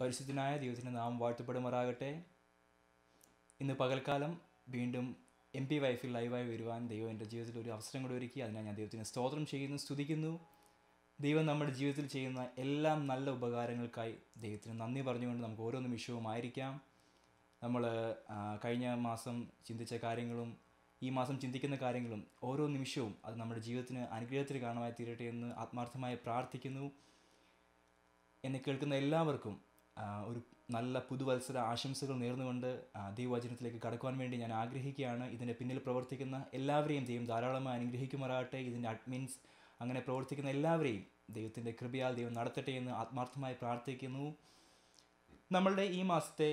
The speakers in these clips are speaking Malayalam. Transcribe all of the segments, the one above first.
പരിശുദ്ധനായ ദൈവത്തിന്റെ നാം വാഴ്ത്തപ്പെടുമാറാകട്ടെ. ഇന്ന് പകൽക്കാലം വീണ്ടും എം പി വൈഫിൽ ലൈവായി വരുവാൻ ദൈവം എന്റെ ജീവിതത്തിൽ ഒരു അവസരം കൂടി ഒരുക്കി. അതിനായി ഞാൻ ദൈവത്തിന് സ്തോത്രം ചെയ്യുന്നു സ്തുതിക്കുന്നു. ദൈവം നമ്മുടെ ജീവിതത്തിൽ ചെയ്യുന്ന എല്ലാം നല്ല ഉപകാരങ്ങൾക്കായി ദൈവത്തിന് നന്ദി പറഞ്ഞുകൊണ്ട് നമുക്ക് ഓരോ നിമിഷവും ആയിരിക്കാം നമ്മൾ കഴിഞ്ഞ മാസം ചിന്തിച്ച കാര്യങ്ങളും ഈ മാസം ചിന്തിക്കുന്ന കാര്യങ്ങളും ഓരോ നിമിഷവും അത് നമ്മുടെ ജീവിതത്തിന് അനുഗ്രഹത്തിന് കാരണമായി തീരട്ടെ എന്ന് ആത്മാർത്ഥമായി പ്രാർത്ഥിക്കുന്നു. എന്നെ കേൾക്കുന്ന എല്ലാവർക്കും ഒരു നല്ല പുതുവത്സര ആശംസകൾ നേർന്നുകൊണ്ട് ദൈവവചനത്തിലേക്ക് കടക്കുവാൻ വേണ്ടി ഞാൻ ആഗ്രഹിക്കുകയാണ്. ഇതിന്റെ പിന്നിൽ പ്രവർത്തിക്കുന്ന എല്ലാവരെയും ദൈവം ധാരാളമായി അനുഗ്രഹിക്കുമാറാകട്ടെ. ഇതിന്റെ അഡ്മിൻസ് അങ്ങനെ പ്രവർത്തിക്കുന്ന എല്ലാവരെയും ദൈവത്തിന്റെ കൃപയാൽ ദൈവം നടത്തട്ടെ എന്ന് ആത്മാർത്ഥമായി പ്രാർത്ഥിക്കുന്നു. നമ്മളുടെ ഈ മാസത്തെ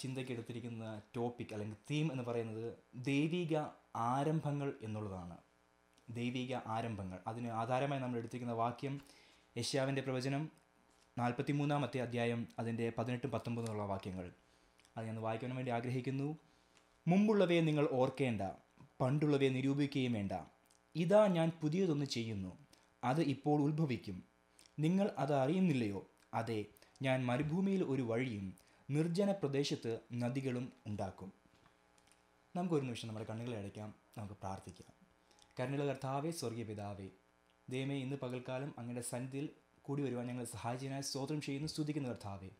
ചിന്തയ്ക്ക് എടുത്തിരിക്കുന്ന ടോപ്പിക് അല്ലെങ്കിൽ തീം എന്ന് പറയുന്നത് ദൈവിക ആരംഭങ്ങൾ എന്നുള്ളതാണ്. ദൈവിക ആരംഭങ്ങൾ. അതിന് ആധാരമായി നമ്മൾ എടുത്തിരിക്കുന്ന വാക്യം യശ്യാവിന്റെ പ്രവചനം നാൽപ്പത്തി മൂന്നാമത്തെ അധ്യായം അതിന്റെ പതിനെട്ടും പത്തൊമ്പതുമുള്ള വാക്യങ്ങൾ. അത് ഞാൻ വായിക്കാൻ വേണ്ടി ആഗ്രഹിക്കുന്നു. മുമ്പുള്ളവയെ നിങ്ങൾ ഓർക്കേണ്ട പണ്ടുള്ളവയെ നിരൂപിക്കുകയും വേണ്ട. ഇതാ ഞാൻ പുതിയതൊന്ന് ചെയ്യുന്നു അത് ഇപ്പോൾ ഉത്ഭവിക്കും. നിങ്ങൾ അത് അറിയുന്നില്ലയോ? അതെ ഞാൻ മരുഭൂമിയിൽ ഒരു വഴിയും നിർജന പ്രദേശത്ത് നദികളും ഉണ്ടാക്കും. നമുക്കൊരു നിമിഷം നമ്മുടെ കണ്ണുകളെ അടയ്ക്കാം നമുക്ക് പ്രാർത്ഥിക്കാം. കരുണയുള്ള കർത്താവേ സ്വർഗീയ പിതാവേ ദൈവമേ ഇന്ന് പകൽക്കാലം അങ്ങയുടെ സന്നിധിയിൽ കൂടി വരുവാൻ ഞങ്ങൾ സഹായിച്ചതിനായി സ്തോത്രം ചെയ്യുന്നു സ്തുതിക്കുന്ന കർത്താവേ.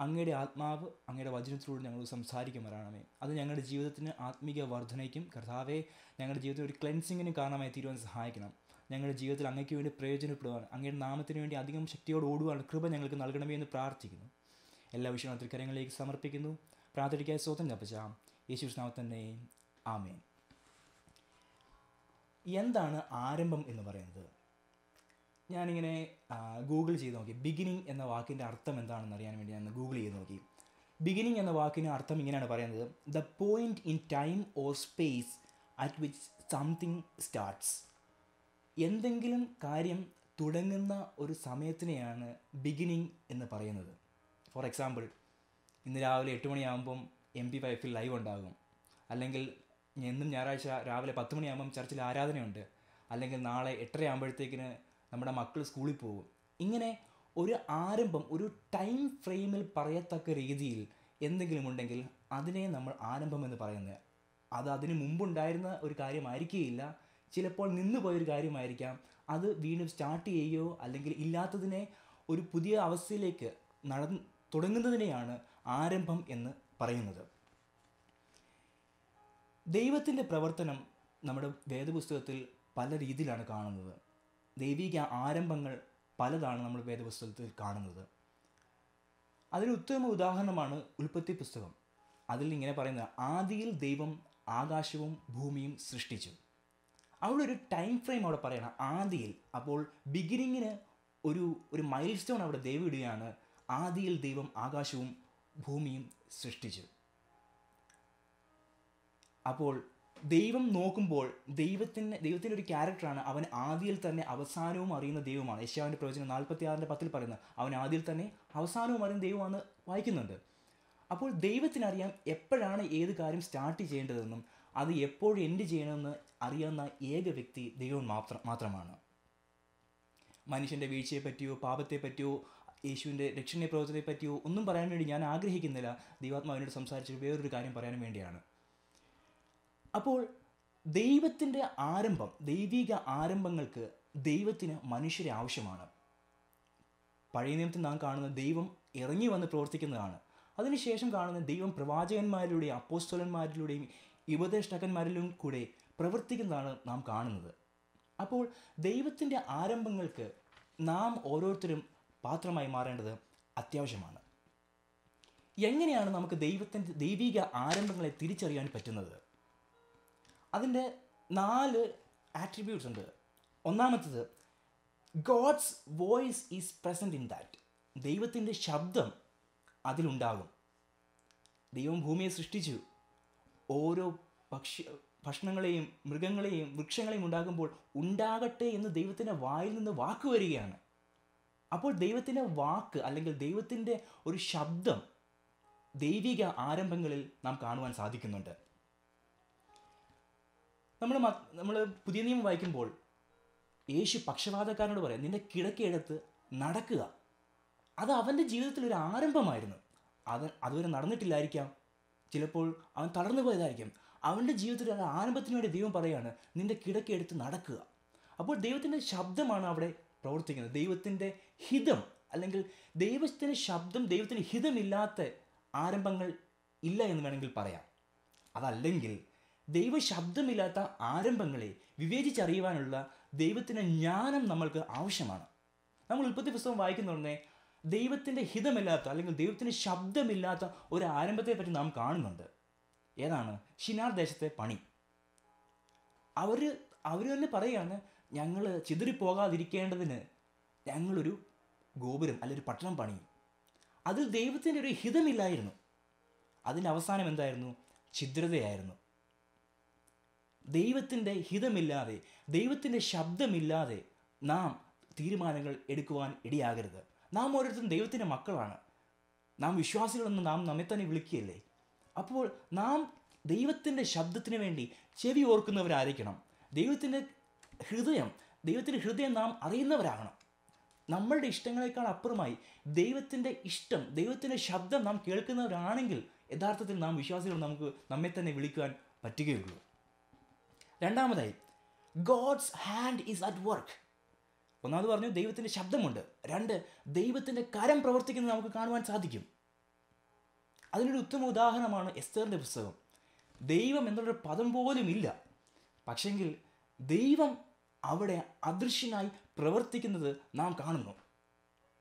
അങ്ങയുടെ ആത്മാവ് അങ്ങയുടെ വചനത്തിലൂടെ ഞങ്ങൾ സംസാരിക്കുമാറാണമേ അത് ഞങ്ങളുടെ ജീവിതത്തിന് ആത്മീക വർധനയ്ക്കും കർത്താവെ ഞങ്ങളുടെ ജീവിതത്തിൽ ഒരു ക്ലെൻസിങ്ങിനും കാരണമായി തീരുവാൻ സഹായിക്കണം. ഞങ്ങളുടെ ജീവിതത്തിൽ അങ്ങയ്ക്ക് വേണ്ടി പ്രയോജനപ്പെടുവാൻ അങ്ങയുടെ നാമത്തിന് വേണ്ടി അധികം ശക്തിയോട് ഓടുവാൻ കൃപ ഞങ്ങൾക്ക് നൽകണമേ എന്ന് പ്രാർത്ഥിക്കുന്നു. എല്ലാ വിഷയങ്ങളും തൃക്കരങ്ങളിലേക്ക് സമർപ്പിക്കുന്നു. പ്രാർത്ഥനയ്ക്കായി സ്വതം യേശു നാമത്തന്നെ ആമേൻ. എന്താണ് ആരംഭം എന്ന് പറയുന്നത്? ഞാനിങ്ങനെ ഗൂഗിൾ ചെയ്ത് നോക്കി. ബിഗിനിങ് എന്ന വാക്കിന്റെ അർത്ഥം എന്താണെന്ന് അറിയാൻ വേണ്ടി ഞാൻ ഗൂഗിൾ ചെയ്ത് നോക്കി. ബിഗിനിങ് എന്ന വാക്കിന് അർത്ഥം ഇങ്ങനെയാണ് പറയുന്നത്. The point in time or space at which something starts എന്തെങ്കിലും കാര്യം തുടങ്ങുന്ന ഒരു സമയത്തിനെയാണ് ബിഗിനിങ് എന്ന് പറയുന്നത്. ഫോർ എക്സാമ്പിൾ ഇന്ന് രാവിലെ എട്ട് മണിയാകുമ്പം എം പി വൈഫിൽ ലൈവ് ഉണ്ടാകും. അല്ലെങ്കിൽ എന്നും ഞായറാഴ്ച രാവിലെ പത്ത് മണിയാകുമ്പം ചർച്ചിൽ ആരാധനയുണ്ട്. അല്ലെങ്കിൽ നാളെ എട്ടര ആകുമ്പോഴത്തേക്കിന് നമ്മുടെ മക്കൾ സ്കൂളിൽ പോകും. ഇങ്ങനെ ഒരു ആരംഭം ഒരു ടൈം ഫ്രെയിമിൽ പറയത്തക്ക രീതിയിൽ എന്തെങ്കിലും ഉണ്ടെങ്കിൽ അതിനെ നമ്മൾ ആരംഭം എന്ന് പറയുന്നത്. അത് അതിന് മുമ്പുണ്ടായിരുന്ന ഒരു കാര്യമായിരിക്കുകയില്ല ചിലപ്പോൾ നിന്നു പോയൊരു കാര്യമായിരിക്കാം. അത് വീണ്ടും സ്റ്റാർട്ട് ചെയ്യുകയോ അല്ലെങ്കിൽ ഇല്ലാത്തതിനെ ഒരു പുതിയ അവസ്ഥയിലേക്ക് നട തുടങ്ങുന്നതിനെയാണ് ആരംഭം എന്ന് പറയുന്നത്. ദൈവത്തിന്റെ പ്രവർത്തനം നമ്മുടെ വേദപുസ്തകത്തിൽ പല രീതിയിലാണ് കാണുന്നത്. ദൈവിക ആരംഭങ്ങൾ പലതാണ് നമ്മൾ വേദപുസ്തകത്തിൽ കാണുന്നത്. അതിന് ഉത്തമ ഉദാഹരണമാണ് ഉൽപ്പത്തി പുസ്തകം. അതിൽ ഇങ്ങനെ പറയുന്നത് ആദിയിൽ ദൈവം ആകാശവും ഭൂമിയും സൃഷ്ടിച്ചു. അവിടെ ഒരു ടൈം ഫ്രെയിം അവിടെ പറയണം. ആദിയിൽ അപ്പോൾ ബിഗിനിങ്ങിന് ഒരു ഒരു മൈൽ സ്റ്റോൺ അവിടെ ദൈവം ഇടുകയാണ്. ആദിയിൽ ദൈവം ആകാശവും ഭൂമിയും സൃഷ്ടിച്ചു. അപ്പോൾ ദൈവം നോക്കുമ്പോൾ ദൈവത്തിന് ദൈവത്തിന്റെ ഒരു ക്യാരക്ടറാണ് അവൻ ആദ്യയിൽ തന്നെ അവസാനവും അറിയുന്ന ദൈവമാണ്. യശ്യാവിന്റെ പ്രവചനം നാൽപ്പത്തി ആറിന്റെ പത്തിൽ പറയുന്നത് അവൻ ആദ്യയിൽ തന്നെ അവസാനവും അറിയുന്ന ദൈവമാണ് വായിക്കുന്നുണ്ട്. അപ്പോൾ ദൈവത്തിനറിയാം എപ്പോഴാണ് ഏത് കാര്യം സ്റ്റാർട്ട് ചെയ്യേണ്ടതെന്നും അത് എപ്പോഴും എൻഡ് ചെയ്യണമെന്ന് അറിയാവുന്ന ഏക വ്യക്തി ദൈവം മാത്രം മാത്രമാണ്. മനുഷ്യന്റെ പാപത്തെ പറ്റിയോ യേശുവിന്റെ രക്ഷണീയ പ്രവചനത്തെ പറ്റിയോ ഒന്നും പറയാൻ വേണ്ടി ഞാൻ ആഗ്രഹിക്കുന്നില്ല. ദൈവാത്മാവിനോട് സംസാരിച്ച് വേറൊരു കാര്യം പറയാൻ വേണ്ടിയാണ്. അപ്പോൾ ദൈവത്തിന്റെ ആരംഭം ദൈവിക ആരംഭങ്ങൾക്ക് ദൈവത്തിന് മനുഷ്യരെ ആവശ്യമാണ്. പഴയ നിയമത്തിൽ നാം കാണുന്ന ദൈവം ഇറങ്ങി വന്ന് പ്രവർത്തിക്കുന്നതാണ്. അതിനുശേഷം കാണുന്ന ദൈവം പ്രവാചകന്മാരിലൂടെയും അപ്പോസ്തോലന്മാരിലൂടെയും ഉപദേഷ്ടാക്കന്മാരിലും കൂടെ പ്രവർത്തിക്കുന്നതാണ് നാം കാണുന്നത്. അപ്പോൾ ദൈവത്തിന്റെ ആരംഭങ്ങൾക്ക് നാം ഓരോരുത്തരും പാത്രമായി മാറേണ്ടത് അത്യാവശ്യമാണ്. എങ്ങനെയാണ് നമുക്ക് ദൈവത്തിന്റെ ദൈവിക ആരംഭങ്ങളെ തിരിച്ചറിയാൻ പറ്റുന്നത്? അതിന്റെ നാല് ആട്രിബ്യൂട്ട്സ് ഉണ്ട്. ഒന്നാമത്തത് God's voice is present in that ദൈവത്തിന്റെ ശബ്ദം അതിലുണ്ടാകും. ദൈവം ഭൂമിയെ സൃഷ്ടിച്ചു. ഓരോ പക്ഷി ഭക്ഷണങ്ങളെയും മൃഗങ്ങളെയും വൃക്ഷങ്ങളെയും ഉണ്ടാകുമ്പോൾ ഉണ്ടാകട്ടെ എന്ന് ദൈവത്തിന്റെ വായിൽ നിന്ന് വാക്ക് വരികയാണ്. അപ്പോൾ ദൈവത്തിന്റെ വാക്ക് അല്ലെങ്കിൽ ദൈവത്തിന്റെ ഒരു ശബ്ദം ദൈവിക ആരംഭങ്ങളിൽ നാം കാണുവാൻ സാധിക്കുന്നുണ്ട്. നമ്മൾ നമ്മൾ പുതിയ നിയമം വായിക്കുമ്പോൾ യേശു പക്ഷപാതക്കാരനോട് പറയാം നിന്റെ കിടക്കെടുത്ത് നടക്കുക. അത് അവന്റെ ജീവിതത്തിൽ ഒരു ആരംഭമായിരുന്നു. അത് അതുവരെ നടന്നിട്ടില്ലായിരിക്കാം. ചിലപ്പോൾ അവൻ തളർന്നു പോയതായിരിക്കും. അവന്റെ ജീവിതത്തിൽ ഒരു ആരംഭത്തിന് വേണ്ടി ദൈവം പറയുകയാണ് നിന്റെ കിടക്കെടുത്ത് നടക്കുക. അപ്പോൾ ദൈവത്തിന്റെ ശബ്ദമാണ് അവിടെ പ്രവർത്തിക്കുന്നത്. ദൈവത്തിന്റെ ഹിതം അല്ലെങ്കിൽ ദൈവത്തിന്റെ ശബ്ദം ദൈവത്തിന് ഹിതമില്ലാത്ത ആരംഭങ്ങൾ ഇല്ല എന്ന് വേണമെങ്കിൽ പറയാം. അതല്ലെങ്കിൽ ദൈവ ശബ്ദമില്ലാത്ത ആരംഭങ്ങളെ വിവേചിച്ചറിയുവാനുള്ള ദൈവത്തിന്റെ ജ്ഞാനം നമ്മൾക്ക് ആവശ്യമാണ്. നമ്മൾ ഉൽപ്പത്തി പുസ്തകം വായിക്കുന്നുടനെ ദൈവത്തിന്റെ ഹിതമില്ലാത്ത അല്ലെങ്കിൽ ദൈവത്തിന്റെ ശബ്ദമില്ലാത്ത ഒരു ആരംഭത്തെ പറ്റി നാം കാണുന്നുണ്ട്. ഏതാണ്? ഷിനാർ ദേശത്തെ പണി. അവർ അവർ തന്നെ പറയുകയാണ് ഞങ്ങൾ ചിതറിപ്പോകാതിരിക്കേണ്ടതിന് ഞങ്ങളൊരു ഗോപുരം അല്ലെങ്കിൽ ഒരു പട്ടണം പണിയും. അതിൽ ദൈവത്തിന്റെ ഒരു ഹിതമില്ലായിരുന്നു. അതിന്റെ അവസാനം എന്തായിരുന്നു? ഛിദ്രതയായിരുന്നു. ദൈവത്തിന്റെ ഹിതമില്ലാതെ ദൈവത്തിന്റെ ശബ്ദമില്ലാതെ നാം തീരുമാനങ്ങൾ എടുക്കുവാൻ ഇടയാകരുത്. നാം ഓരോരുത്തരും ദൈവത്തിന്റെ മക്കളാണ്. നാം വിശ്വാസികളെന്ന് നാം നമ്മെ തന്നെ വിളിക്കുകയല്ലേ? അപ്പോൾ നാം ദൈവത്തിന്റെ ശബ്ദത്തിന് വേണ്ടി ചെവി ഓർക്കുന്നവരായിരിക്കണം. ദൈവത്തിന്റെ ഹൃദയം ദൈവത്തിന്റെ ഹൃദയം നാം അറിയുന്നവരാകണം. നമ്മളുടെ ഇഷ്ടങ്ങളെക്കാൾ അപ്പുറമായി ദൈവത്തിന്റെ ഇഷ്ടം ദൈവത്തിന്റെ ശബ്ദം നാം കേൾക്കുന്നവരാണെങ്കിൽ യഥാർത്ഥത്തിൽ നാം വിശ്വാസികൾ നമുക്ക് നമ്മെ തന്നെ വിളിക്കുവാൻ പറ്റുകയുള്ളൂ. രണ്ടാമതായി God's hand is at work ഒന്നാമത് പറഞ്ഞു ദൈവത്തിന്റെ ശബ്ദമുണ്ട്. രണ്ട് ദൈവത്തിന്റെ കരം പ്രവർത്തിക്കുന്നത് നമുക്ക് കാണുവാൻ സാധിക്കും. അതിനൊരു ഉത്തമ ഉദാഹരണമാണ് എസ്തറിന്റെ പുസ്തകം. ദൈവം എന്നുള്ളൊരു പദം പോലും ഇല്ല. പക്ഷെങ്കിൽ ദൈവം അവിടെ അദൃശ്യനായി പ്രവർത്തിക്കുന്നത് നാം കാണുന്നു.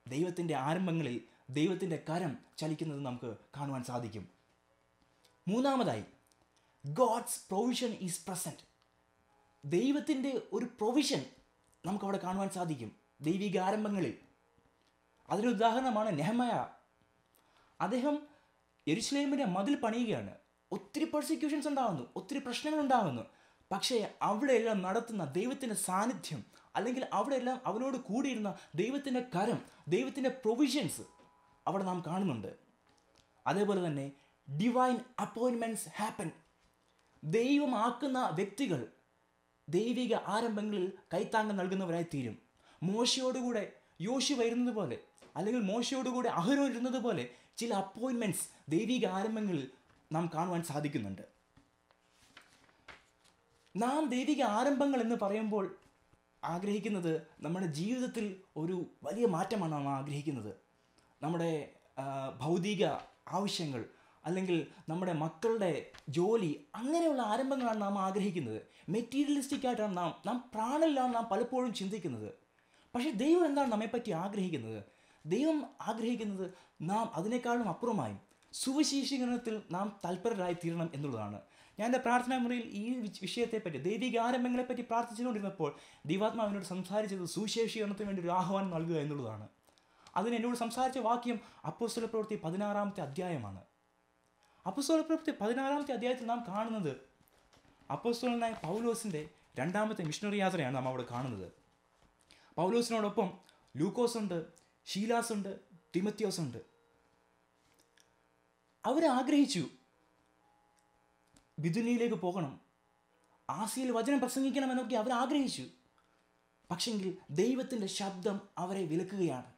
ദൈവത്തിന്റെ ആരംഭങ്ങളിൽ ദൈവത്തിന്റെ കരം ചലിക്കുന്നത് നമുക്ക് കാണുവാൻ സാധിക്കും. മൂന്നാമതായി ഗോഡ്സ് പ്രൊവിഷൻ ഈസ് പ്രസന്റ് ദൈവത്തിന്റെ ഒരു പ്രൊവിഷൻ നമുക്കവിടെ കാണുവാൻ സാധിക്കും. ദൈവിക ആരംഭങ്ങളിൽ. അതിനൊരു ഉദാഹരണമാണ് നെഹമയ. അദ്ദേഹം യരുസ്ലേമിന്റെ മതിൽ പണിയുകയാണ്. ഒത്തിരി പെർസിക്യൂഷൻസ് ഉണ്ടാകുന്നു ഒത്തിരി പ്രശ്നങ്ങൾ ഉണ്ടാകുന്നു പക്ഷേ അവിടെയെല്ലാം നടത്തുന്ന ദൈവത്തിന്റെ സാന്നിധ്യം അല്ലെങ്കിൽ അവിടെയെല്ലാം അവനോട് കൂടിയിരുന്ന ദൈവത്തിന്റെ കരം ദൈവത്തിന്റെ പ്രൊവിഷൻസ് അവിടെ നാം കാണുന്നുണ്ട്. അതേപോലെ തന്നെ ഡിവൈൻ അപ്പോയിൻമെന്റ്സ് ഹാപ്പൻ ദൈവമാക്കുന്ന വ്യക്തികൾ ദൈവിക ആരംഭങ്ങളിൽ കൈത്താങ്കം നൽകുന്നവരായി തീരും. മോശയോടുകൂടെ യോശി വരുന്നത് പോലെ അല്ലെങ്കിൽ മോശയോടുകൂടെ അഹരോ ഇരുന്നത് പോലെ ചില അപ്പോയിൻമെന്റ്സ് ദൈവിക ആരംഭങ്ങളിൽ നാം കാണുവാൻ സാധിക്കുന്നുണ്ട്. നാം ദൈവിക ആരംഭങ്ങൾ എന്ന് പറയുമ്പോൾ ആഗ്രഹിക്കുന്നത് നമ്മുടെ ജീവിതത്തിൽ ഒരു വലിയ മാറ്റമാണ് നാം ആഗ്രഹിക്കുന്നത്. നമ്മുടെ ഭൗതിക ആവശ്യങ്ങൾ അല്ലെങ്കിൽ നമ്മുടെ മക്കളുടെ ജോലി അങ്ങനെയുള്ള ആരംഭങ്ങളാണ് നാം ആഗ്രഹിക്കുന്നത്. മെറ്റീരിയലിസ്റ്റിക് ആയിട്ടാണ് നാം നാം പ്രാണനിലാണ് നാം പലപ്പോഴും ചിന്തിക്കുന്നത്. പക്ഷേ ദൈവം എന്താണ് നമ്മെപ്പറ്റി ആഗ്രഹിക്കുന്നത്? ദൈവം ആഗ്രഹിക്കുന്നത് നാം അതിനേക്കാളും അപ്പുറമായും സുവിശേഷീകരണത്തിൽ നാം തൽപരരായി തീരണം എന്നുള്ളതാണ്. ഞാൻ എന്റെ പ്രാർത്ഥനാ മുറിയിൽ ഈ വിഷയത്തെപ്പറ്റി ദൈവിക ആരംഭങ്ങളെപ്പറ്റി പ്രാർത്ഥിച്ചുകൊണ്ടിരുന്നപ്പോൾ ദൈവാത്മാവിനോട് സംസാരിച്ചത് സുവിശേഷീകരണത്തിന് വേണ്ടി ഒരു ആഹ്വാനം നൽകുക എന്നുള്ളതാണ്. അതിന് എന്നോട് സംസാരിച്ച വാക്യം അപ്പോസ്തല പ്രവൃത്തി പതിനാറാമത്തെ അധ്യായമാണ്. അപ്പോസ്തല പ്രവൃത്തി പതിനാറാമത്തെ അധ്യായത്തിൽ നാം കാണുന്നത് അപ്പോസ്തലനായ പൗലോസിന്റെ രണ്ടാമത്തെ മിഷണറി യാത്രയാണ് നാം അവിടെ കാണുന്നത്. പൗലോസിനോടൊപ്പം ലൂക്കോസ് ഉണ്ട് ഷീലാസ് ഉണ്ട് തിമത്യോസ് ഉണ്ട്. അവരാഗ്രഹിച്ചു ബിദുനിയിലേക്ക് പോകണം. ആസിയിൽ വചനം പ്രസംഗിക്കണമെന്നൊക്കെ അവർ ആഗ്രഹിച്ചു പക്ഷെങ്കിൽ ദൈവത്തിന്റെ ശബ്ദം അവരെ വിലക്കുകയാണ്.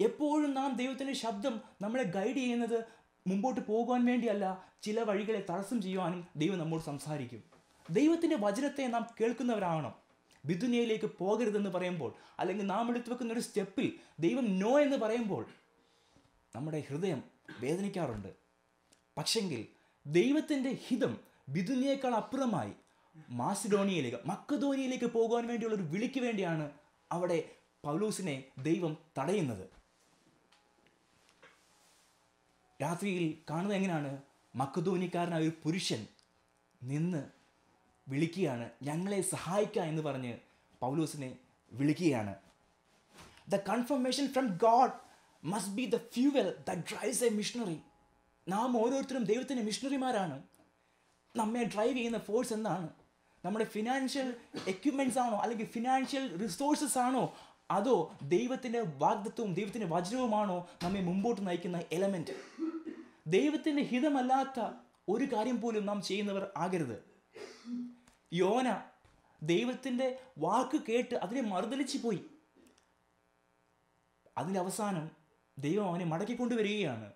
എപ്പോഴും നാം ദൈവത്തിന്റെ ശബ്ദം നമ്മളെ ഗൈഡ് ചെയ്യുന്നത് മുമ്പോട്ട് പോകുവാൻ വേണ്ടിയല്ല ചില വഴികളെ തടസ്സം ചെയ്യുവാനും ദൈവം നമ്മോട് സംസാരിക്കും. ദൈവത്തിന്റെ വചനത്തെ നാം കേൾക്കുന്നവരാവണം. ബിദുനിയയിലേക്ക് പോകരുതെന്ന് പറയുമ്പോൾ അല്ലെങ്കിൽ നാം എടുത്തു വെക്കുന്ന ഒരു സ്റ്റെപ്പിൽ ദൈവം നോ എന്ന് പറയുമ്പോൾ നമ്മുടെ ഹൃദയം വേദനിക്കാറുണ്ട്. പക്ഷെങ്കിൽ ദൈവത്തിന്റെ ഹിതം ബിദുനിയേക്കാൾ അപ്പുറമായി മാസിഡോണിയയിലേക്ക് മക്കധോനിയയിലേക്ക് പോകുവാൻ വേണ്ടിയുള്ള ഒരു വിളിക്ക് വേണ്ടിയാണ് അവിടെ പൗലൂസിനെ ദൈവം തടയുന്നത്. രാത്രിയിൽ കാണുന്നത് എങ്ങനെയാണ്? മക്കധോനിക്കാരനായ ഒരു പുരുഷൻ നിന്ന് വിളിക്കുകയാണ്. ഞങ്ങളെ സഹായിക്കുക എന്ന് പറഞ്ഞ് പൗലൂസിനെ വിളിക്കുകയാണ്. The confirmation from God must be the fuel the drives a missionary നാം ഓരോരുത്തരും ദൈവത്തിന്റെ മിഷണറിമാരാണ് നമ്മെ ഡ്രൈവ് ചെയ്യുന്ന ഫോഴ്സ് എന്താണ്? നമ്മുടെ ഫിനാൻഷ്യൽ എക്യുപ്മെന്റ്സ് ആണോ? അല്ലെങ്കിൽ ഫിനാൻഷ്യൽ റിസോഴ്സസ് ആണോ? അതോ ദൈവത്തിന്റെ വാഗ്ദത്വവും ദൈവത്തിന്റെ വചനവുമാണോ? നമ്മെ മുമ്പോട്ട് നയിക്കുന്ന എലമെന്റ് ദൈവത്തിന്റെ ഹിതമല്ലാത്ത ഒരു കാര്യം പോലും നാം ചെയ്യുന്നവർ ആകരുത്. യോന ദൈവത്തിന്റെ വാക്ക് കേട്ട് അതിനെ മറുതലിച്ചു പോയി. അതിന്റെ അവസാനം ദൈവം അവനെ മടക്കിക്കൊണ്ടുവരികയാണ്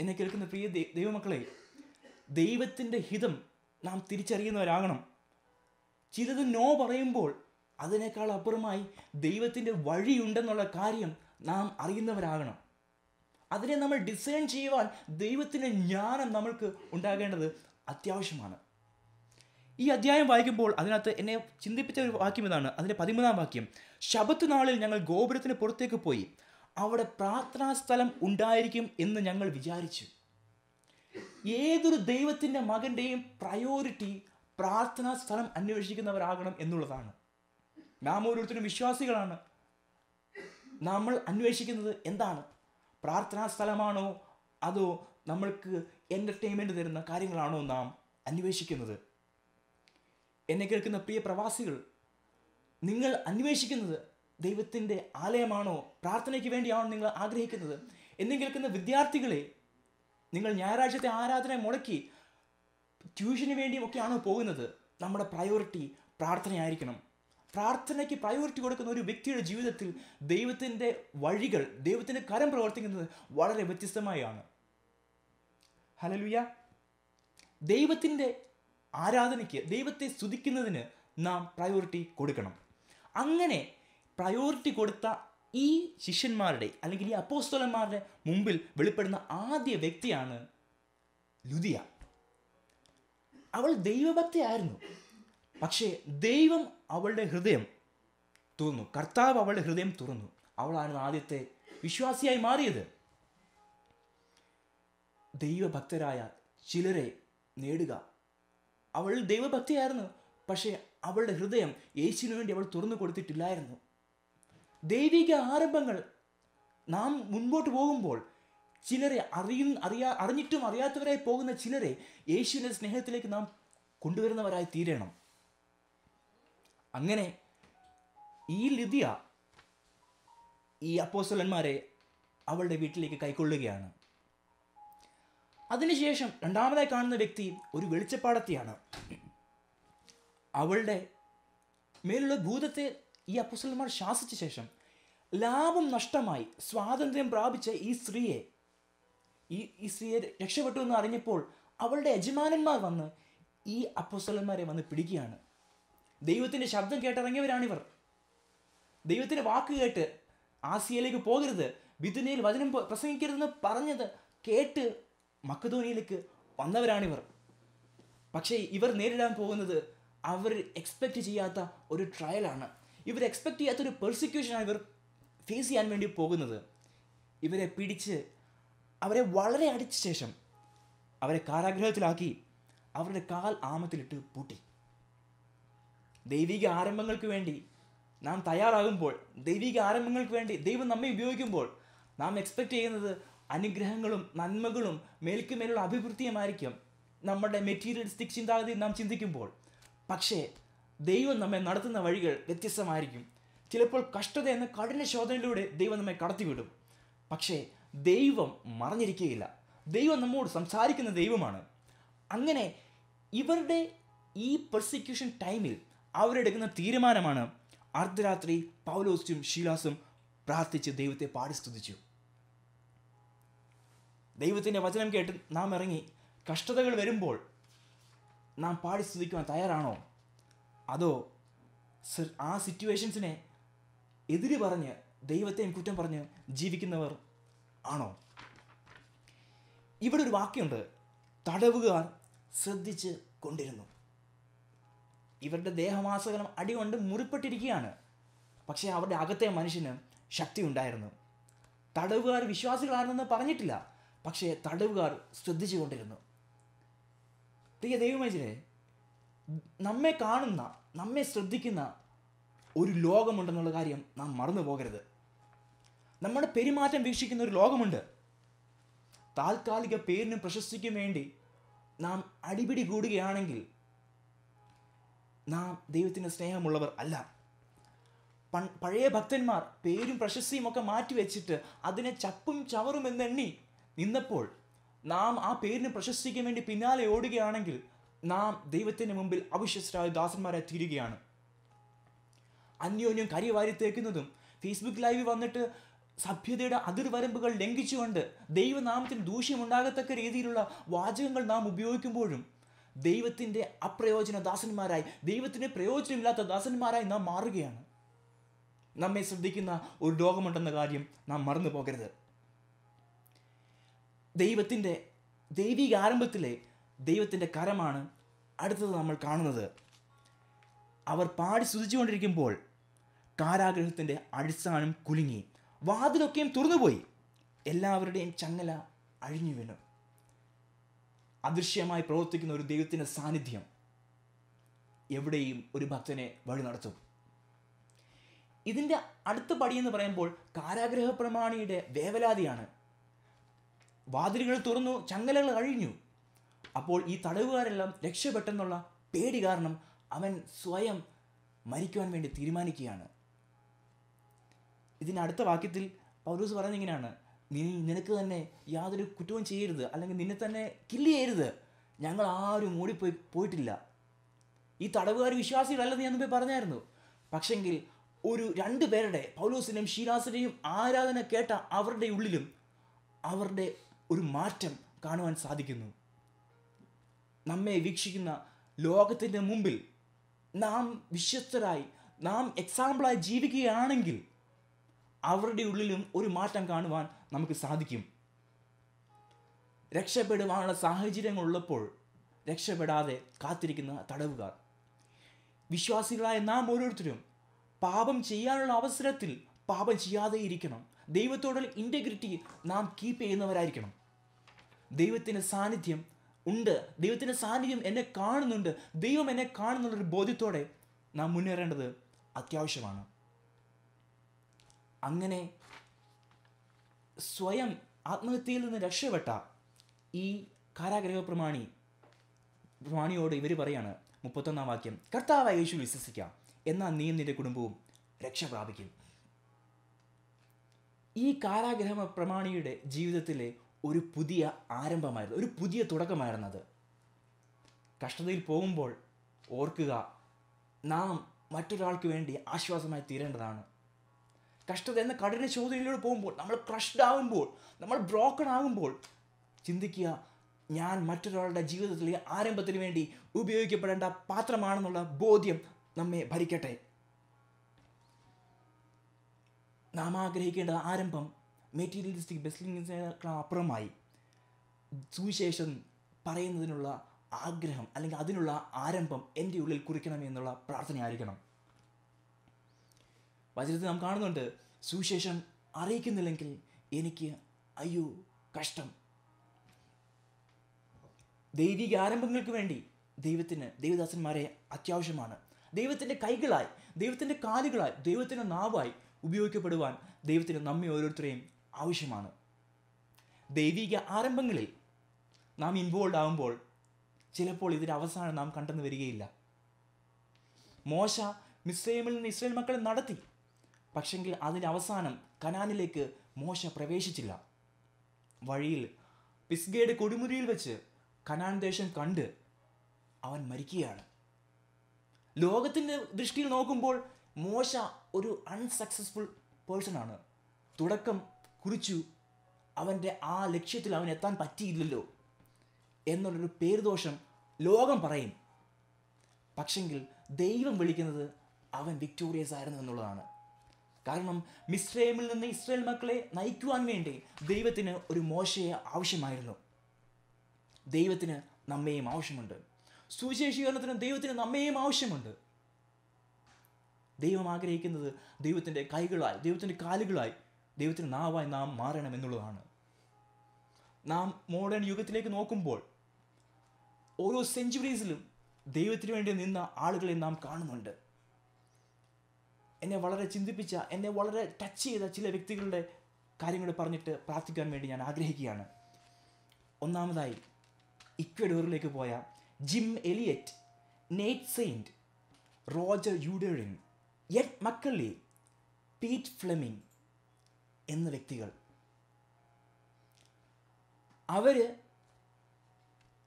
എന്നെ കേൾക്കുന്ന പ്രിയ ദൈവമക്കളെ ദൈവത്തിന്റെ ഹിതം നാം തിരിച്ചറിയുന്നവരാകണം. ചിലത് നോ പറയുമ്പോൾ അതിനേക്കാൾ അപ്പുറമായി ദൈവത്തിന്റെ വഴിയുണ്ടെന്നുള്ള കാര്യം നാം അറിയുന്നവരാകണം. അതിനെ നമ്മൾ ഡിസൈൻ ചെയ്യുവാൻ ദൈവത്തിന്റെ ജ്ഞാനം നമ്മൾക്ക് ഉണ്ടാകേണ്ടത് അത്യാവശ്യമാണ്. ഈ അധ്യായം വായിക്കുമ്പോൾ അതിനകത്ത് എന്നെ ചിന്തിപ്പിച്ച ഒരു വാക്യം ഇതാണ്. അതിന്റെ പതിമൂന്നാം വാക്യം. ശബത്ത് നാളിൽ ഞങ്ങൾ ഗോപുരത്തിന് പുറത്തേക്ക് പോയി. അവിടെ പ്രാർത്ഥനാ സ്ഥലം ഉണ്ടായിരിക്കും എന്ന് ഞങ്ങൾ വിചാരിച്ചു. ഏതൊരു ദൈവത്തിന്റെ മകന്റെയും പ്രയോറിറ്റി പ്രാർത്ഥനാ സ്ഥലം അന്വേഷിക്കുന്നവരാകണം എന്നുള്ളതാണ്. നാം ഓരോരുത്തരും വിശ്വാസികളാണ്. നമ്മൾ അന്വേഷിക്കുന്നത് എന്താണ്? പ്രാർത്ഥനാ സ്ഥലമാണോ അതോ നമ്മൾക്ക് എന്റർടൈൻമെന്റ് തരുന്ന കാര്യങ്ങളാണോ നാം അന്വേഷിക്കുന്നത്? എന്നെ കേൾക്കുന്ന പ്രിയ പ്രവാസികൾ നിങ്ങൾ അന്വേഷിക്കുന്നത് ദൈവത്തിന്റെ ആലയമാണോ? പ്രാർത്ഥനയ്ക്ക് വേണ്ടിയാണോ നിങ്ങൾ ആഗ്രഹിക്കുന്നത്? എന്നെ കേൾക്കുന്ന വിദ്യാർത്ഥികളെ നിങ്ങൾ ഞായറാഴ്ചത്തെ ആരാധന മുടക്കി ട്യൂഷന് വേണ്ടിയും ഒക്കെയാണോ പോകുന്നത്? നമ്മുടെ പ്രയോറിറ്റി പ്രാർത്ഥനയായിരിക്കണം. പ്രാർത്ഥനയ്ക്ക് പ്രയോറിറ്റി കൊടുക്കുന്ന ഒരു വ്യക്തിയുടെ ജീവിതത്തിൽ ദൈവത്തിന്റെ വഴികൾ ദൈവത്തിന്റെ കരം പ്രവർത്തിക്കുന്നത് വളരെ വ്യത്യസ്തമായാണ്. ഹലലുയ ദൈവത്തിന്റെ ആരാധനയ്ക്ക് ദൈവത്തെ സ്തുതിക്കുന്നതിന് നാം പ്രയോറിറ്റി കൊടുക്കണം. അങ്ങനെ പ്രയോറിറ്റി കൊടുത്ത ഈ ശിഷ്യന്മാരുടെ അല്ലെങ്കിൽ ഈ അപ്പോസ്തോലന്മാരുടെ മുമ്പിൽ വെളിപ്പെടുന്ന ആദ്യ വ്യക്തിയാണ് ലുദിയ. അവൾ ദൈവഭക്തിയായിരുന്നു. പക്ഷേ ദൈവം അവളുടെ ഹൃദയം തുറന്നു. കർത്താവ് അവളുടെ ഹൃദയം തുറന്നു. അവളാണ് ആദ്യത്തെ വിശ്വാസിയായി മാറിയത്. ദൈവഭക്തരായ ചിലരെ നേടുക. അവൾ ദൈവഭക്തിയായിരുന്നു പക്ഷേ അവളുടെ ഹൃദയം യേശുവിന് വേണ്ടി അവൾ തുറന്നു കൊടുത്തിട്ടില്ലായിരുന്നു. ദൈവിക ആരംഭങ്ങൾ നാം മുൻപോട്ട് പോകുമ്പോൾ ചിലരെ അറിയും അറിയാ അറിഞ്ഞിട്ടും അറിയാത്തവരായി പോകുന്ന ചിലരെ യേശുവിന്റെ സ്നേഹത്തിലേക്ക് നാം കൊണ്ടുവരുന്നവരായി തീരണം. അങ്ങനെ ഈ ലിതിയ ഈ അപ്പോസ്തലന്മാരെ അവളുടെ വീട്ടിലേക്ക് കൈക്കൊള്ളുകയാണ്. അതിനുശേഷം രണ്ടാമതായി കാണുന്ന വ്യക്തി ഒരു വെളിച്ചപ്പാടത്തെയാണ്. അവളുടെ മേലുള്ള ഭൂതത്തെ ഈ അപ്പോസ്തലന്മാർ ശാസിച്ച ശേഷം ലാഭം നഷ്ടമായി സ്വാതന്ത്ര്യം പ്രാപിച്ച ഈ സ്ത്രീയെ ഈ ഈ സ്ത്രീയെ രക്ഷപ്പെട്ടു എന്ന് അറിഞ്ഞപ്പോൾ അവളുടെ യജമാനന്മാർ വന്ന് ഈ അപ്പോസ്തലന്മാരെ വന്ന് പിടിക്കുകയാണ്. ദൈവത്തിന്റെ ശബ്ദം കേട്ടിറങ്ങിയവരാണിവർ. ദൈവത്തിന്റെ വാക്ക് കേട്ട് ആസിയയിലേക്ക് പോകരുത്. ബിദുനയിൽ വചനം പ്രസംഗിക്കരുതെന്ന് പറഞ്ഞത് കേട്ട് മക്കധോനിയിലേക്ക് വന്നവരാണിവർ. പക്ഷേ ഇവർ നേരിടാൻ പോകുന്നത് അവർ എക്സ്പെക്റ്റ് ചെയ്യാത്ത ഒരു ട്രയലാണ് ഇവർ എക്സ്പെക്റ്റ് ചെയ്യാത്ത ഒരു പെർസിക്യൂഷനാണ് ഇവർ ഫേസ് ചെയ്യാൻ വേണ്ടി പോകുന്നത്. ഇവരെ പിടിച്ച് അവരെ വളരെ അടിച്ച ശേഷം അവരെ കാരാഗ്രഹത്തിലാക്കി അവരുടെ കാൽ ആമത്തിലിട്ട് പൂട്ടി. ദൈവിക ആരംഭങ്ങൾക്ക് വേണ്ടി നാം തയ്യാറാകുമ്പോൾ ദൈവിക ആരംഭങ്ങൾക്ക് വേണ്ടി ദൈവം നമ്മെ ഉപയോഗിക്കുമ്പോൾ നാം എക്സ്പെക്ട് ചെയ്യുന്നത് അനുഗ്രഹങ്ങളും നന്മകളും മേൽക്കുമേലുള്ള അഭിവൃദ്ധിയുമായിരിക്കും. നമ്മുടെ മെറ്റീരിയലിസ്റ്റിക് ചിന്താഗതി നാം ചിന്തിക്കുമ്പോൾ. പക്ഷേ ദൈവം നമ്മെ നടത്തുന്ന വഴികൾ വ്യത്യസ്തമായിരിക്കും. ചിലപ്പോൾ കഷ്ടത എന്ന കഠിന ശോധനയിലൂടെ ദൈവം നമ്മെ കടത്തിവിടും. പക്ഷേ ദൈവം മറഞ്ഞിരിക്കുകയില്ല. ദൈവം നമ്മോട് സംസാരിക്കുന്ന ദൈവമാണ്. അങ്ങനെ ഇവരുടെ ഈ പെർസിക്യൂഷൻ ടൈമിൽ അവരെടുക്കുന്ന തീരുമാനമാണ് അർദ്ധരാത്രി പൗലോസും ഷീലാസും പ്രാർത്ഥിച്ച് ദൈവത്തെ പാടിസ്തുതിച്ചു ദൈവത്തിന്റെ വചനം കേട്ട് നാം ഇറങ്ങി കഷ്ടതകൾ വരുമ്പോൾ നാം പാടി സ്തുതിക്കുവാൻ തയ്യാറാണോ? അതോ ആ സിറ്റുവേഷൻസിനെ എതിര് പറഞ്ഞ് ദൈവത്തെയും കുറ്റം പറഞ്ഞ് ജീവിക്കുന്നവർ ആണോ? ഇവിടെ ഒരു വാക്യമുണ്ട്. തടവുകാർ ശ്രദ്ധിച്ച് കൊണ്ടിരുന്നു. ഇവരുടെ ദേഹമാസകലം അടികൊണ്ട് മുറിപ്പെട്ടിരിക്കുകയാണ്. പക്ഷേ അവരുടെ അകത്തെ മനുഷ്യന് ശക്തി ഉണ്ടായിരുന്നു തടവുകാർ വിശ്വാസികളാണെന്ന് പറഞ്ഞിട്ടില്ല. പക്ഷേ തടവുകാർ ശ്രദ്ധിച്ചു കൊണ്ടിരുന്നു പ്രിയ ദൈവമേജിനെ നമ്മെ കാണുന്ന നമ്മെ ശ്രദ്ധിക്കുന്ന ഒരു ലോകമുണ്ടെന്നുള്ള കാര്യം നാം മറന്നു പോകരുത്. നമ്മുടെ പെരുമാറ്റം വീക്ഷിക്കുന്ന ഒരു ലോകമുണ്ട്. താൽക്കാലിക പേരിനും പ്രശസ്തിക്കും വേണ്ടി നാം അടിപിടി കൂടുകയാണെങ്കിൽ നാം ദൈവത്തിന്റെ സ്നേഹമുള്ളവർ അല്ല. പഴയ ഭക്തന്മാർ പേരും പ്രശസ്തിയും ഒക്കെ മാറ്റിവെച്ചിട്ട് അതിനെ ചപ്പും ചവറും എന്നെണ്ണി നിന്നപ്പോൾ നാം ആ പേരിന് പ്രശസ്തിക്ക് വേണ്ടി പിന്നാലെ ഓടുകയാണെങ്കിൽ നാം ദൈവത്തിന് മുമ്പിൽ അവിശ്വസരായ ദാസന്മാരെ തീരുകയാണ്. അന്യോന്യം കരിവാരി തേക്കുന്നതും ഫേസ്ബുക്ക് ലൈവ് വന്നിട്ട് സഭ്യതയുടെ അതിർവരമ്പുകൾ ലംഘിച്ചുകൊണ്ട് ദൈവനാമത്തിന് ദൂഷ്യമുണ്ടാകത്തക്ക രീതിയിലുള്ള വാചകങ്ങൾ നാം ഉപയോഗിക്കുമ്പോഴും ദൈവത്തിന്റെ അപ്രയോജന ദാസന്മാരായി ദൈവത്തിന് പ്രയോജനമില്ലാത്ത ദാസന്മാരായി നാം മാറുകയാണ്. നമ്മെ ശ്രദ്ധിക്കുന്ന ഒരു ലോകമുണ്ടെന്ന കാര്യം നാം മറന്നു പോകരുത്. ദൈവത്തിന്റെ ദൈവിക ആരംഭത്തിലെ ദൈവത്തിന്റെ കരമാണ് അടുത്തത് നമ്മൾ കാണുന്നത്. അവർ പാടി സ്തുതിച്ചുകൊണ്ടിരിക്കുമ്പോൾ കാരാഗ്രഹത്തിന്റെ അടിസ്ഥാനം കുലുങ്ങി വാതിലൊക്കെയും തുറന്നുപോയി. എല്ലാവരുടെയും ചങ്ങല അഴിഞ്ഞു വീണു. അദൃശ്യമായി പ്രവർത്തിക്കുന്ന ഒരു ദൈവത്തിന്റെ സാന്നിധ്യം എവിടെയും ഒരു ഭക്തനെ വഴി നടത്തും. ഇതിന്റെ അടുത്ത എന്ന് പറയുമ്പോൾ കാരാഗ്രഹ പ്രമാണിയുടെ വേവലാതിയാണ്. വാതിലുകൾ തുറന്നു ചങ്ങലകൾ കഴിഞ്ഞു അപ്പോൾ ഈ തടവുകാരെല്ലാം രക്ഷപ്പെട്ടെന്നുള്ള പേടി കാരണം അവൻ സ്വയം മരിക്കുവാൻ വേണ്ടി തീരുമാനിക്കുകയാണ്. ഇതിന്റെ അടുത്ത വാക്യത്തിൽ പൗലൂസ് പറയുന്നത് ഇങ്ങനെയാണ്. നീ നിനക്ക് തന്നെ യാതൊരു കുറ്റവും ചെയ്യരുത്. അല്ലെങ്കിൽ നിന്നെ തന്നെ കില്ല് ചെയ്യരുത്. ഞങ്ങൾ ആരും ഓടിപ്പോയി പോയിട്ടില്ല. ഈ തടവുകാർ വിശ്വാസികളല്ലെന്ന് ഞാൻ മുമ്പേ പറഞ്ഞായിരുന്നു. പക്ഷെങ്കിൽ ഒരു രണ്ട് പേരുടെ പൗലോസിന്റെയും ഷീലാസിന്റെയും ആരാധന കേട്ട അവരുടെ ഉള്ളിലും അവരുടെ ഒരു മാറ്റം കാണുവാൻ സാധിക്കുന്നു. നമ്മെ വീക്ഷിക്കുന്ന ലോകത്തിന്റെ മുമ്പിൽ നാം വിശ്വസ്തരായി നാം എക്സാമ്പിളായി ജീവിക്കുകയാണെങ്കിൽ അവരുടെ ഉള്ളിലും ഒരു മാറ്റം കാണുവാൻ നമുക്ക് സാധിക്കും. രക്ഷപ്പെടുവാനുള്ള സാഹചര്യങ്ങൾ ഉള്ളപ്പോൾ രക്ഷപ്പെടാതെ കാത്തിരിക്കുന്ന തടവുകാർ. വിശ്വാസികളായ നാം ഓരോരുത്തരും പാപം ചെയ്യാനുള്ള അവസരത്തിൽ പാപം ചെയ്യാതെ ഇരിക്കണം. ദൈവത്തോടുള്ള ഇന്റഗ്രിറ്റി നാം കീപ്പ് ചെയ്യുന്നവരായിരിക്കണം. ദൈവത്തിന്റെ സാന്നിധ്യം ഉണ്ട്. ദൈവത്തിന്റെ സാന്നിധ്യം എന്നെ കാണുന്നുണ്ട്. ദൈവം എന്നെ കാണുന്നുള്ളൊരു ബോധ്യത്തോടെ നാം മുന്നേറേണ്ടത് അത്യാവശ്യമാണ്. അങ്ങനെ സ്വയം ആത്മഹത്യയിൽ നിന്ന് രക്ഷപ്പെട്ട ഈ കാരാഗ്രഹ പ്രമാണി പ്രമാണിയോട് ഇവർ പറയാണ് മുപ്പത്തൊന്നാം വാക്യം കർത്താവായ യേശു വിശ്വസിക്കാം എന്നാൽ നീയും നിന്റെ കുടുംബവും രക്ഷ പ്രാപിക്കും. ഈ കാരാഗ്രഹ പ്രമാണിയുടെ ജീവിതത്തിലെ ഒരു പുതിയ ആരംഭമായിരുന്നു ഒരു പുതിയ തുടക്കമായിരുന്നത്. കഷ്ടതയിൽ പോകുമ്പോൾ ഓർക്കുക നാം മറ്റൊരാൾക്ക് വേണ്ടി ആശ്വാസമായി തീരേണ്ടതാണ്. കഷ്ടത എന്ന കഠിന ചോദ്യങ്ങളിലൂടെ പോകുമ്പോൾ നമ്മൾ ക്രഷ്ഡ് ആകുമ്പോൾ നമ്മൾ ബ്രോക്കൺ ആകുമ്പോൾ ചിന്തിക്കുക ഞാൻ മറ്റൊരാളുടെ ജീവിതത്തിലെ ആരംഭത്തിന് വേണ്ടി ഉപയോഗിക്കപ്പെടേണ്ട പാത്രമാണെന്നുള്ള ബോധ്യം നമ്മെ ഭരിക്കട്ടെ. നാം ആഗ്രഹിക്കേണ്ട ആരംഭം മെറ്റീരിയലിസ്റ്റിക് ബെസ്റ്റിംഗിനേക്കാൾ അപ്പുറമായി സുവിശേഷം പറയുന്നതിനുള്ള ആഗ്രഹം അല്ലെങ്കിൽ അതിനുള്ള ആരംഭം എന്റെ ഉള്ളിൽ കുറിക്കണം എന്നുള്ള പ്രാർത്ഥനയായിരിക്കണം. വചനത്തിൽ നാം കാണുന്നുണ്ട്. സുവിശേഷം അറിയിക്കുന്നില്ലെങ്കിൽ എനിക്ക് അയ്യോ കഷ്ടം. ദൈവിക ആരംഭങ്ങൾക്ക് വേണ്ടി ദൈവത്തിന് ദൈവദാസന്മാരെ അത്യാവശ്യമാണ്. ദൈവത്തിന്റെ കൈകളായി ദൈവത്തിന്റെ കാലുകളായി ദൈവത്തിന്റെ നാവായി ഉപയോഗിക്കപ്പെടുവാൻ ദൈവത്തിന് നമ്മെ ഓരോരുത്തരെയും ആവശ്യമാണ്. ദൈവിക ആരംഭങ്ങളിൽ നാം ഇൻവോൾവ് ആകുമ്പോൾ ചിലപ്പോൾ ഇതിന്റെ അവസാനം നാം കണ്ടെന്ന് വരികയില്ല. മോശ മിസ്രൈമിൽ നിന്ന് ഇസ്രയേൽ മക്കളെ നടത്തി പക്ഷെങ്കിൽ അതിന്റെ അവസാനം കനാനിലേക്ക് മോശ പ്രവേശിച്ചില്ല. വഴിയിൽ പിസ്ഗയുടെ കൊടുമുരിയിൽ വെച്ച് കനാൻ ദേശം കണ്ട് അവൻ മരിക്കുകയാണ്. ലോകത്തിന്റെ ദൃഷ്ടിയിൽ നോക്കുമ്പോൾ മോശ ഒരു അൺസക്സസ്ഫുൾ പേഴ്സൺ ആണ്. തുടക്കം കുറിച്ചു അവന്റെ ആ ലക്ഷ്യത്തിൽ അവൻ എത്താൻ പറ്റിയില്ലല്ലോ എന്നുള്ളൊരു പേരുദോഷം ലോകം പറയും. പക്ഷെങ്കിൽ ദൈവം വിളിക്കുന്നത് അവൻ വിക്ടോറിയസ് ആയിരുന്നു എന്നുള്ളതാണ്. കാരണം മിസ്രൈമിൽ നിന്ന് ഇസ്രയേൽ മക്കളെ നയിക്കുവാൻ വേണ്ടി ദൈവത്തിന് ഒരു മോശയെ ആവശ്യമായിരുന്നു. ദൈവത്തിന് നമ്മയും ആവശ്യമുണ്ട്. സുവിശേഷീകരണത്തിന് ദൈവത്തിന് നമ്മയും ആവശ്യമുണ്ട്. ദൈവം ആഗ്രഹിക്കുന്നത് ദൈവത്തിന്റെ കൈകളായി ദൈവത്തിന്റെ കാലുകളായി ദൈവത്തിന് നാവായി നാം മാറണം എന്നുള്ളതാണ്. നാം മോഡേൺ യുഗത്തിലേക്ക് നോക്കുമ്പോൾ ഓരോ സെഞ്ചുറീസിലും ദൈവത്തിന് വേണ്ടി നിന്ന ആളുകളെ നാം കാണുന്നുണ്ട്. എന്നെ വളരെ ചിന്തിപ്പിച്ച എന്നെ വളരെ ടച്ച് ചെയ്ത ചില വ്യക്തികളുടെ കാര്യങ്ങൾ പറഞ്ഞിട്ട് പ്രാർത്ഥിക്കാൻ വേണ്ടി ഞാൻ ആഗ്രഹിക്കുകയാണ്. ഒന്നാമതായി ഇക്വഡോറിലേക്ക് പോയ Jim Elliot Nate Saint Roger Youderian Ed McCully Pete Fleming എന്ന വ്യക്തികൾ. അവർ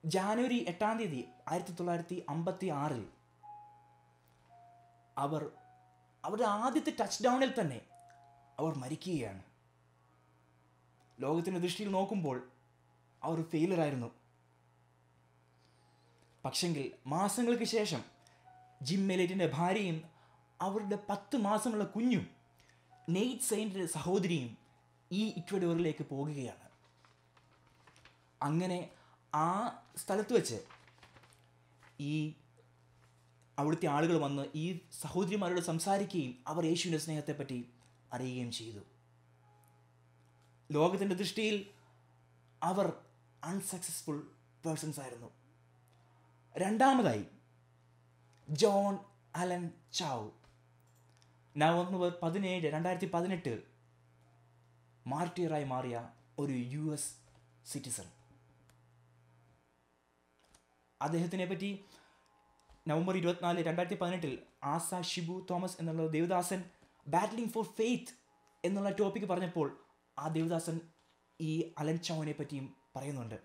ജാനുവരി എട്ടാം തീയതി ആയിരത്തി തൊള്ളായിരത്തി അമ്പത്തി ആറിൽ അവർ അവരുടെ ആദ്യത്തെ ടച്ച് ഡൗണിൽ തന്നെ അവർ മരിക്കുകയാണ്. ലോകത്തിന്റെ ദൃഷ്ടിയിൽ നോക്കുമ്പോൾ അവർ ഫെയിലറായിരുന്നു പക്ഷെങ്കിൽ മാസങ്ങൾക്ക് ശേഷം ജിം മെലേറ്റിന്റെ ഭാര്യയും അവരുടെ പത്ത് മാസമുള്ള കുഞ്ഞും നെയ്റ്റ് സെയിന്റെ സഹോദരിയും ഈ ഇക്വഡോറിലേക്ക് പോകുകയാണ്. അങ്ങനെ ആ സ്ഥലത്ത് വെച്ച് ഈ അവിടുത്തെ ആളുകൾ വന്ന് ഈ സഹോദരിമാരോട് സംസാരിക്കുകയും അവർ യേശുവിന്റെ സ്നേഹത്തെപ്പറ്റി അറിയുകയും ചെയ്തു. ലോകത്തിന്റെ ദൃഷ്ടിയിൽ അവർ അൺസക്സസ്ഫുൾ പേഴ്സൺസ് ആയിരുന്നു. രണ്ടാമതായി ജോൺ അലൻ ചാവ് നവംബർ പതിനേഴ് രണ്ടായിരത്തി പതിനെട്ട് മാർട്ടിയറായി മാറിയ ഒരു യു എസ് സിറ്റിസൺ. അദ്ദേഹത്തിനെ പറ്റി നവംബർ ഇരുപത്തിനാല് രണ്ടായിരത്തി പതിനെട്ടിൽ ആസ ഷിബു തോമസ് എന്നുള്ള ദേവദാസൻ ബാറ്റ്ലിംഗ് ഫോർ ഫെയ്ത്ത് എന്നുള്ള ടോപ്പിക്ക് പറഞ്ഞപ്പോൾ ആ ദേവദാസൻ ഈ അലൻ ചൗനെ പറ്റിയും പറയുന്നുണ്ട്.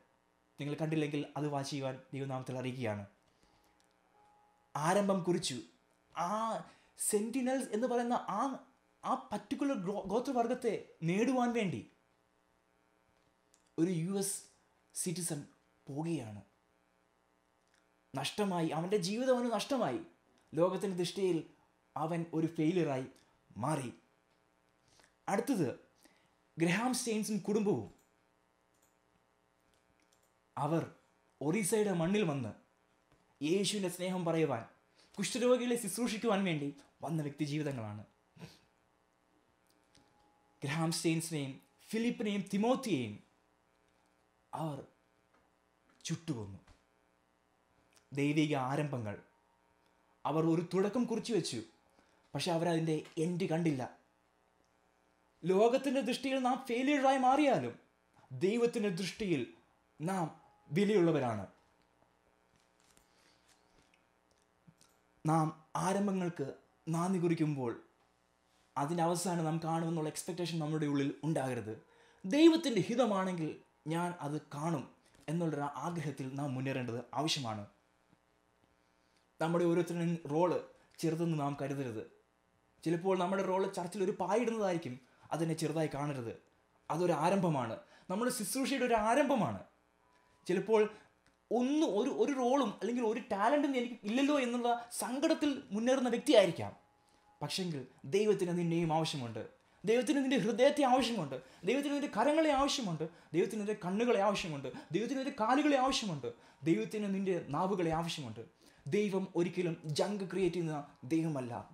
നിങ്ങൾ കണ്ടില്ലെങ്കിൽ അത് വാച്ച് ചെയ്യുവാൻ ദൈവനാമത്തിൽ അറിയിക്കുകയാണ്. ആരംഭം കുറിച്ചു. ആ സെന്റിനൽസ് എന്ന് പറയുന്ന ആ ആ പർട്ടിക്കുലർ ഗോത്രവർഗത്തെ നേടുവാൻ വേണ്ടി ഒരു യു എസ് സിറ്റിസൺ പോവുകയാണ്. നഷ്ടമായി അവന്റെ ജീവിതം അവന് നഷ്ടമായി. ലോകത്തിന്റെ ദൃഷ്ടിയിൽ അവൻ ഒരു ഫെയിലിയറായി മാറി. അടുത്തത് ഗ്രഹാം സ്റ്റെയിൻസും കുടുംബവും. അവർ ഒറീസയുടെ മണ്ണിൽ വന്ന് യേശുവിന്റെ സ്നേഹം പറയുവാൻ കുഷ്ഠരോഗികളെ ശുശ്രൂഷിക്കുവാൻ വേണ്ടി വന്ന വ്യക്തി ജീവിതങ്ങളാണ്. ഗ്രഹാം സ്റ്റെയിൻസിനെയും ഫിലിപ്പിനെയും തിമോത്തിയെയും അവർ ചുട്ടുകൊന്നു. ദൈവിക ആരംഭങ്ങൾ. അവർ ഒരു തുടക്കം കുറിച്ചു വെച്ചു പക്ഷെ അവരതിന്റെ എൻഡ് കണ്ടില്ല. ലോകത്തിന്റെ ദൃഷ്ടിയിൽ നാം ഫെയിലിയറായി മാറിയാലും ദൈവത്തിന്റെ ദൃഷ്ടിയിൽ നാം വിലയുള്ളവരാണ്. നാം ആരംഭങ്ങൾക്ക് നാന്ദി കുറിക്കുമ്പോൾ അതിന്റെ അവസാനം നാം കാണുമെന്നുള്ള എക്സ്പെക്റ്റേഷൻ നമ്മുടെ ഉള്ളിൽ ഉണ്ടാകരുത്. ദൈവത്തിന്റെ ഹിതമാണെങ്കിൽ ഞാൻ അത് കാണും എന്നുള്ളൊരു ആഗ്രഹത്തിൽ നാം മുന്നേറേണ്ടത് ആവശ്യമാണ്. നമ്മുടെ ഓരോരുത്തരുടെയും റോൾ ചെറുതെന്ന് നാം കരുതരുത്. ചിലപ്പോൾ നമ്മുടെ റോൾ ചർച്ചിൽ ഒരു പായിടുന്നതായിരിക്കും അതിനെ ചെറുതായി കാണരുത്. അതൊരു ആരംഭമാണ്. നമ്മുടെ ശുശ്രൂഷയുടെ ഒരു ആരംഭമാണ്. ചിലപ്പോൾ ഒന്ന് ഒരു ഒരു റോളും അല്ലെങ്കിൽ ഒരു ടാലന്റും എനിക്ക് ഇല്ലല്ലോ എന്നുള്ള സങ്കടത്തിൽ മുന്നേറുന്ന വ്യക്തിയായിരിക്കാം. പക്ഷെങ്കിൽ ദൈവത്തിന് നിന്നെയും ആവശ്യമുണ്ട്. ദൈവത്തിന് നിന്റെ ഹൃദയത്തെ ആവശ്യമുണ്ട്. ദൈവത്തിന് നിന്റെ കരങ്ങളെ ആവശ്യമുണ്ട്. ദൈവത്തിന് നിന്റെ കണ്ണുകളെ ആവശ്യമുണ്ട്. ദൈവത്തിന് നിന്റെ കാലുകളെ ആവശ്യമുണ്ട്. ദൈവത്തിന് നിന്റെ നാവുകളെ ആവശ്യമുണ്ട്. ദൈവം ഒരിക്കലും ജങ്ക് ക്രിയേറ്റ് ചെയ്യുന്ന ദൈവമല്ല.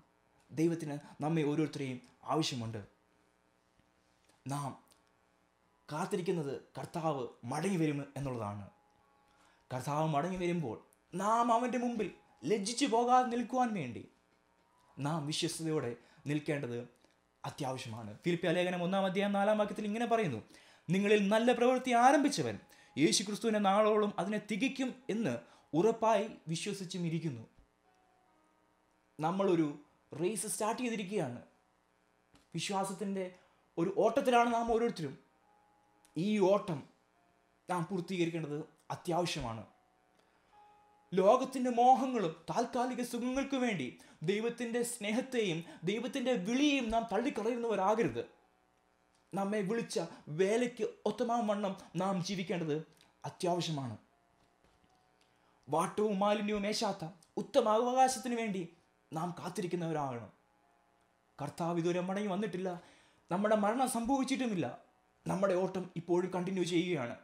ദൈവത്തിന് നമ്മെ ഓരോരുത്തരെയും ആവശ്യമുണ്ട്. നാം കാത്തിരിക്കുന്നത് കർത്താവ് മടങ്ങി വരും എന്നുള്ളതാണ്. കർത്താവ് മടങ്ങി വരുമ്പോൾ നാം അവന്റെ മുമ്പിൽ ലജ്ജിച്ചു പോകാതെ നിൽക്കുവാൻ വേണ്ടി നാം വിശ്വസ്തയോടെ നിൽക്കേണ്ടത് അത്യാവശ്യമാണ്. ഫിലിപ്പിയ ലേഖനം ഒന്നാം അധ്യായം നാലാം വാക്യത്തിൽ ഇങ്ങനെ പറയുന്നു നിങ്ങളിൽ നല്ല പ്രവൃത്തി ആരംഭിച്ചവൻ യേശു ക്രിസ്തുവിനെ നാളോളം അതിനെ തികയ്ക്കും എന്ന് ഉറപ്പായി വിശ്വസിച്ചും ഇരിക്കുന്നു. നമ്മളൊരു റേസ് സ്റ്റാർട്ട് ചെയ്തിരിക്കുകയാണ്. വിശ്വാസത്തിന്റെ ഒരു ഓട്ടത്തിലാണ് നാം ഓരോരുത്തരും. ഈ ഓട്ടം നാം പൂർത്തീകരിക്കേണ്ടത് അത്യാവശ്യമാണ്. ലോകത്തിന്റെ മോഹങ്ങളും താൽക്കാലിക സുഖങ്ങൾക്ക് വേണ്ടി ദൈവത്തിന്റെ സ്നേഹത്തെയും ദൈവത്തിന്റെ വിളിയെയും നാം തള്ളിക്കളയുന്നവരാകരുത്. നമ്മെ വിളിച്ച വേലയ്ക്ക് ഒത്തമാം വണ്ണം നാം ജീവിക്കേണ്ടത് അത്യാവശ്യമാണ്. വാട്ടവും മാലിന്യവും ഏശാത്ത ഉത്തമ അവകാശത്തിന് വേണ്ടി നാം കാത്തിരിക്കുന്നവരാകണം. കർത്താവ് ഇതുവരെ മടങ്ങി വന്നിട്ടില്ല. നമ്മുടെ മരണം സംഭവിച്ചിട്ടുമില്ല. നമ്മുടെ ഓട്ടം ഇപ്പോഴും കണ്ടിന്യൂ ചെയ്യുകയാണ്.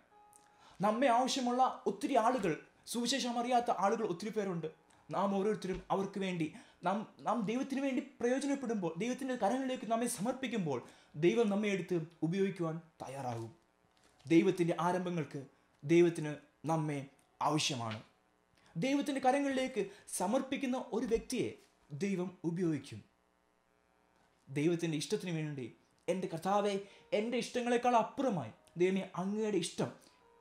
നമ്മെ ആവശ്യമുള്ള ഒത്തിരി ആളുകൾ സുവിശേഷം അറിയാത്ത ആളുകൾ ഒത്തിരി പേരുണ്ട്. നാം ഓരോരുത്തരും അവർക്ക് വേണ്ടി നാം നാം ദൈവത്തിന് വേണ്ടി പ്രയോജനപ്പെടുമ്പോൾ ദൈവത്തിന്റെ കരങ്ങളിലേക്ക് നമ്മെ സമർപ്പിക്കുമ്പോൾ ദൈവം നമ്മെ എടുത്ത് ഉപയോഗിക്കുവാൻ തയ്യാറാകും. ദൈവത്തിന്റെ ആരംഭങ്ങൾക്ക് ദൈവത്തിന് നമ്മെ ആവശ്യമാണ്. ദൈവത്തിന്റെ കരങ്ങളിലേക്ക് സമർപ്പിക്കുന്ന ഒരു വ്യക്തിയെ ദൈവം ഉപയോഗിക്കും. ദൈവത്തിന്റെ ഇഷ്ടത്തിന് വേണ്ടി എന്റെ കർത്താവെ എന്റെ ഇഷ്ടങ്ങളെക്കാൾ അപ്പുറമായി ദൈവമേ അങ്ങയുടെ ഇഷ്ടം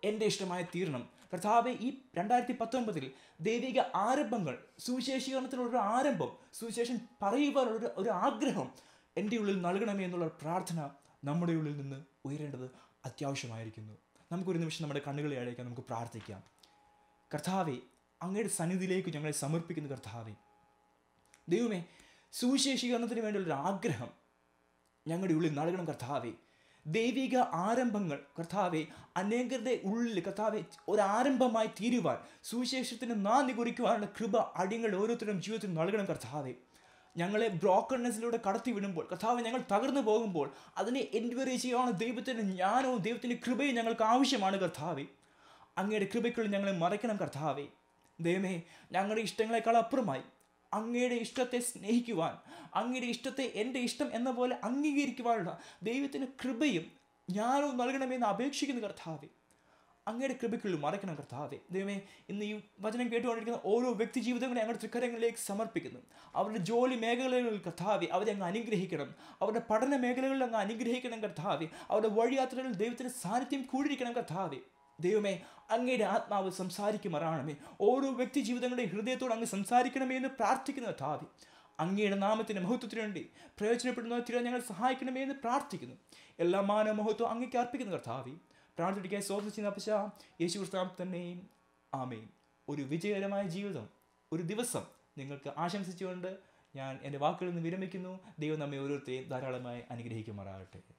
എന്റെ ഇഷ്ടമായ തീരണം. കർത്താവെ ഈ രണ്ടായിരത്തി പത്തൊമ്പതിൽ ദൈവിക ആരംഭങ്ങൾ സുവിശേഷീകരണത്തിലുള്ള ആരംഭം സുവിശേഷം പറയുവാനുള്ള ഒരു ആഗ്രഹം എന്റെ ഉള്ളിൽ നൽകണമേ എന്നുള്ള പ്രാർത്ഥന നമ്മുടെ ഉള്ളിൽ നിന്ന് ഉയരേണ്ടത് അത്യാവശ്യമായിരിക്കുന്നു. നമുക്കൊരു നിമിഷം നമ്മുടെ കണ്ണുകളെ അടയ്ക്കാൻ നമുക്ക് പ്രാർത്ഥിക്കാം. കർത്താവെ അങ്ങയുടെ സന്നിധിയിലേക്ക് ഞങ്ങളെ സമർപ്പിക്കുന്ന കർത്താവെ ദൈവമേ സുവിശേഷീകരണത്തിന് വേണ്ടിയുള്ളൊരു ആഗ്രഹം ഞങ്ങളുടെ ഉള്ളിൽ നൽകണം കർത്താവെ. ദൈവിക ആരംഭങ്ങൾ കർത്താവെ അനേകരുടെ ഉള്ളിൽ കർത്താവെ ഒരാരംഭമായി തീരുവാൻ സുവിശേഷത്തിന് നാന്ദി കുറിക്കുവാനുള്ള കൃപ അടിയങ്ങളുടെ ഓരോരുത്തരും ജീവിതത്തിൽ നൽകണം കർത്താവെ. ഞങ്ങളെ ബ്രോക്കൺനെസ്സിലൂടെ കടത്തി വിടുമ്പോൾ കർത്താവ് ഞങ്ങൾ തകർന്നു പോകുമ്പോൾ അതിനെ എൻക്വയറി ചെയ്യുവാനുള്ള ദൈവത്തിന്റെ ജ്ഞാനവും ദൈവത്തിന്റെ കൃപയും ഞങ്ങൾക്ക് ആവശ്യമാണ് കർത്താവെ. അങ്ങയുടെ കൃപയ്ക്കുള്ളിൽ ഞങ്ങളെ മറയ്ക്കണം കർത്താവെ. ദൈവമേ ഞങ്ങളുടെ ഇഷ്ടങ്ങളെക്കാൾ അപ്പുറമായി അങ്ങയുടെ ഇഷ്ടത്തെ സ്നേഹിക്കുവാൻ അങ്ങയുടെ ഇഷ്ടത്തെ എന്റെ ഇഷ്ടം എന്ന പോലെ അംഗീകരിക്കുവാനുള്ള ദൈവത്തിന്റെ കൃപയും ജ്ഞാനവും നൽകണമെന്ന് അപേക്ഷിക്കുന്ന കർത്താവേ. അങ്ങയുടെ കൃപയ്ക്കുള്ളിൽ മറക്കണം കർത്താവേ. ദൈവമേ ഇന്ന് ഈ വചനം കേട്ടുകൊണ്ടിരിക്കുന്ന ഓരോ വ്യക്തി ജീവിതങ്ങളെ ഞങ്ങളുടെ തൃക്കരങ്ങളിലേക്ക് സമർപ്പിക്കുന്നു. അവരുടെ ജോലി മേഖലകളിൽ കർത്താവെ അവരെ അങ്ങ് അനുഗ്രഹിക്കണം. അവരുടെ പഠന മേഖലകളിൽ അങ്ങ് അനുഗ്രഹിക്കണം കർത്താവെ. അവരുടെ വഴിയാത്രകളിൽ ദൈവത്തിന്റെ സാന്നിധ്യം കൂടിയിരിക്കണം കർത്താവെ. ദൈവമേ അങ്ങയുടെ ആത്മാവ് സംസാരിക്കുമാറാണമേ. ഓരോ വ്യക്തി ജീവിതങ്ങളുടെ ഹൃദയത്തോട് അങ്ങ് സംസാരിക്കണമേ എന്ന് പ്രാർത്ഥിക്കുന്ന താതി അങ്ങയുടെ നാമത്തിന് മഹത്വത്തിന് വേണ്ടി പ്രയോജനപ്പെടുന്ന തിര ഞങ്ങൾ സഹായിക്കണമേ എന്ന് പ്രാർത്ഥിക്കുന്നു. എല്ലാ മാന മഹത്വം അങ്ങേക്ക് അർപ്പിക്കുന്ന കർത്താവി. പ്രാർത്ഥിക്കാൻ സ്വാതന്ത്ര്യം അപ്പശ യേശു കർത്താവ് തന്നെയും ഒരു വിജയകരമായ ജീവിതം ഒരു ദിവസം നിങ്ങൾക്ക് ആശംസിച്ചുകൊണ്ട് ഞാൻ എന്റെ വാക്കുകളിൽ നിന്ന് വിരമിക്കുന്നു. ദൈവം നമ്മെ ഓരോരുത്തരെയും ധാരാളമായി അനുഗ്രഹിക്കുമാറാകട്ടെ.